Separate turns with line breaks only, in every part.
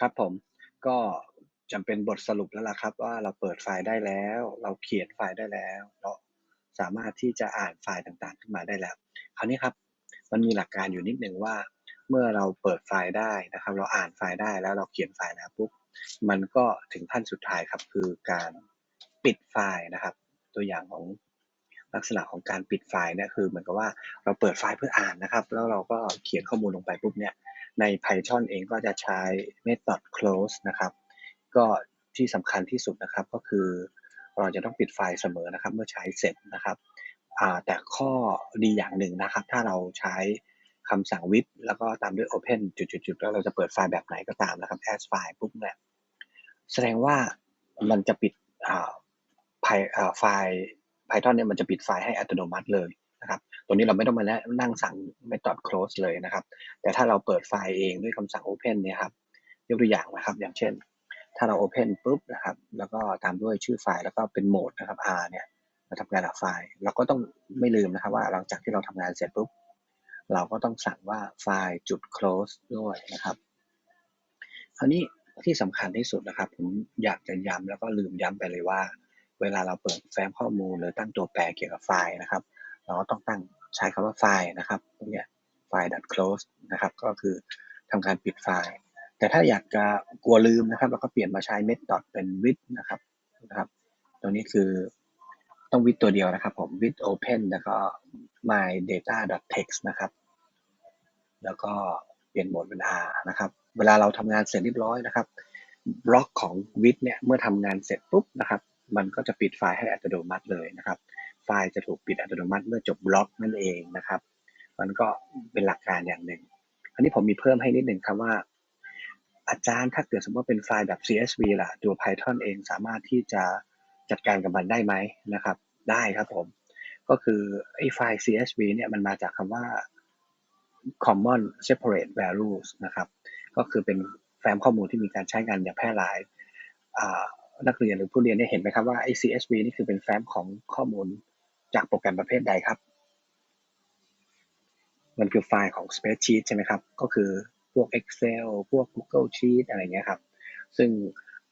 ครับผมก็จะเป็นบทสรุปแล้วล่ะครับ ว่าเราเปิดไฟล์ได้แล้ว เราเขียนไฟล์ได้แล้ว เราสามารถที่จะอ่านไฟล์ต่างๆ ขึ้นมาได้แล้ว คราวนี้ครับ มันมีหลักการอยู่นิดหนึ่งว่า เมื่อเราเปิดไฟล์ได้นะครับ เราอ่านไฟล์ได้แล้วเราเขียนไฟล์แล้วปุ๊บมันก็ถึงขั้นสุดท้ายครับ คือการปิดไฟล์นะครับ ตัวอย่างของลักษณะของการปิดไฟล์เนี่ยคือเหมือนกับว่าเราเปิดไฟล์เพื่ออ่านนะครับ แล้วเราก็เขียนข้อมูลลงไปปุ๊บเนี่ย ใน Python เองก็จะใช้ method close นะครับ ก็ที่สำคัญที่สุดนะครับก็คือเราจะต้องปิดไฟล์เสมอนะครับ เมื่อใช้เสร็จนะครับแต่ข้อดีอย่างหนึ่งนะครับ ถ้าเราใช้คำสั่ง with แล้วก็ตามด้วย open จุดๆแล้วเราจะเปิดไฟล์แบบไหนก็ตามนะครับ as file ปุ๊บเนี่ยแสดงว่ามันจะปิดไฟล์ Python เนี่ยมันจะปิดไฟล์ให้อัตโนมัติเลย นะครับตัวนี้เราไม่ต้องมานั่งสั่ง method close เลยนะครับ แต่ถ้าเราเปิดไฟล์เองด้วยคำสั่ง open เนี่ยครับยกตัวอย่างนะครับ อย่างเช่น ถ้าเรา open ปุ๊บนะครับ แล้วก็ตามด้วยชื่อไฟล์แล้วก็เป็นโหมดนะครับ r เนี่ยมาทำงานกับไฟล์ เราก็ต้องไม่ลืมนะครับว่าหลังจากที่เราทำงานเสร็จปุ๊บเราก็ต้องสั่งว่าไฟล์จุด close ด้วยนะครับ คราวนี้ที่สำคัญที่สุดนะครับ ผมอยากจะย้ำแล้วก็ลืมย้ำไปเลยว่า เวลาเราเปิดแฟ้มข้อมูลหรือตั้งตัวแปรเกี่ยวกับไฟล์นะครับ เราก็ต้องตั้งใช้คำว่าไฟล์นะครับตรงนี้ไฟล์ .close นะครับ ก็คือทำการปิดไฟล์ แต่ถ้าอยากจะกลัวลืมนะครับเราก็เปลี่ยนมาใช้ method เป็น with นะครับนะครับตรงนี้คือต้อง with ตัวเดียวนะครับผม with open แล้วก็ my data text นะครับ แล้วก็เปลี่ยนโหมดเป็น r นะครับ เวลาเราทำงานเสร็จเรียบร้อยนะครับ บล็อกของ with เนี่ยเมื่อทำงานเสร็จปุ๊บนะครับ มันก็จะปิดไฟล์ให้อัตโนมัติเลยนะครับ ไฟล์จะถูกปิดอัตโนมัติเมื่อจบบล็อกนั่นเองนะครับ มันก็เป็นหลักการอย่างหนึ่ง อันนี้ผมมีเพิ่มให้นิดหนึ่งครับว่า อาจารย์ถ้าเกิดสมมติว่าเป็นไฟล์แบบ CSV ล่ะ ตัว Python เองสามารถที่จะจัดการกับมันได้ไหมนะครับ ได้ครับผม ก็คือไอ้ไฟล์ CSV เนี่ยมันมาจากคำว่า common separate values นะครับ ก็คือเป็นแฟ้มข้อมูลที่มีการใช้งานอย่างแพร่หลายนักเรียนหรือผู้เรียนได้เห็นไหมครับว่าไอ้ CSV นี่คือเป็นแฟ้มของข้อมูล จากโปรแกรมประเภทใดครับ มันคือไฟล์ของ Spreadsheet ใช่ไหมครับ ก็คือพวก Excel พวก Google Sheet อะไรเงี้ยครับ ซึ่ง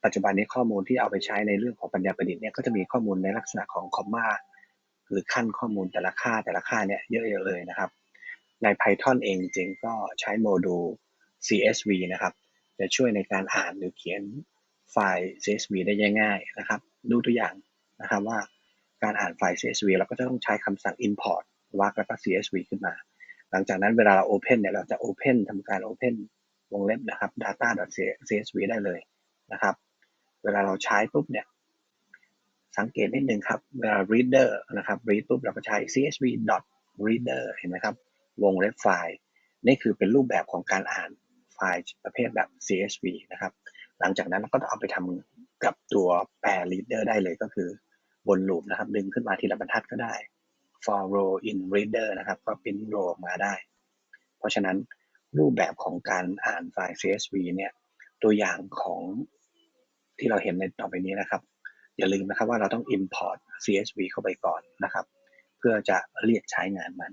ปัจจุบันนี้ข้อมูลที่เอาไปใช้ในเรื่องของปัญญาประดิษฐ์เนี่ยก็จะมีข้อมูลในลักษณะของคอมมาหรือขั้นข้อมูลแต่ละค่าแต่ละค่าเนี่ยเยอะๆเลยนะครับ ใน Python เองจริงก็ใช้โมดูล CSV นะครับ จะช่วยในการอ่านหรือเขียนไฟล์ CSV ได้ง่ายๆนะครับ ดูตัวอย่างนะครับว่า การอ่านไฟล์ CSV เราก็จะต้องใช้คำสั่ง import วรรคแล้วก็ CSV ขึ้นมา หลังจากนั้นเวลาเรา open เนี่ยเราจะ open ทำการ open วงเล็บนะครับ data.csv ได้เลยนะครับ เวลาเราใช้ปุ๊บเนี่ย สังเกตนิดนึงครับ เวลา reader นะครับ read ปุ๊บเราก็ใช้ csv reader เห็นไหมครับ วงเล็บไฟล์ นี่คือเป็นรูปแบบของการอ่านไฟล์ประเภทแบบ CSV นะครับ หลังจากนั้นเราก็เอาไปทำกับตัวแปร reader ได้เลยก็คือ วนลูปนะครับ ดึงขึ้นมาทีละบรรทัดก็ได้ for row in reader นะครับ ก็พิมพ์ row มาได้ เพราะฉะนั้นรูปแบบของการอ่านไฟล์ CSV เนี่ย ตัวอย่างของที่เราเห็นในต่อไปนี้นะครับ อย่าลืมนะครับว่าเราต้อง import CSV เข้าไปก่อนนะครับ เพื่อจะเรียกใช้งานมัน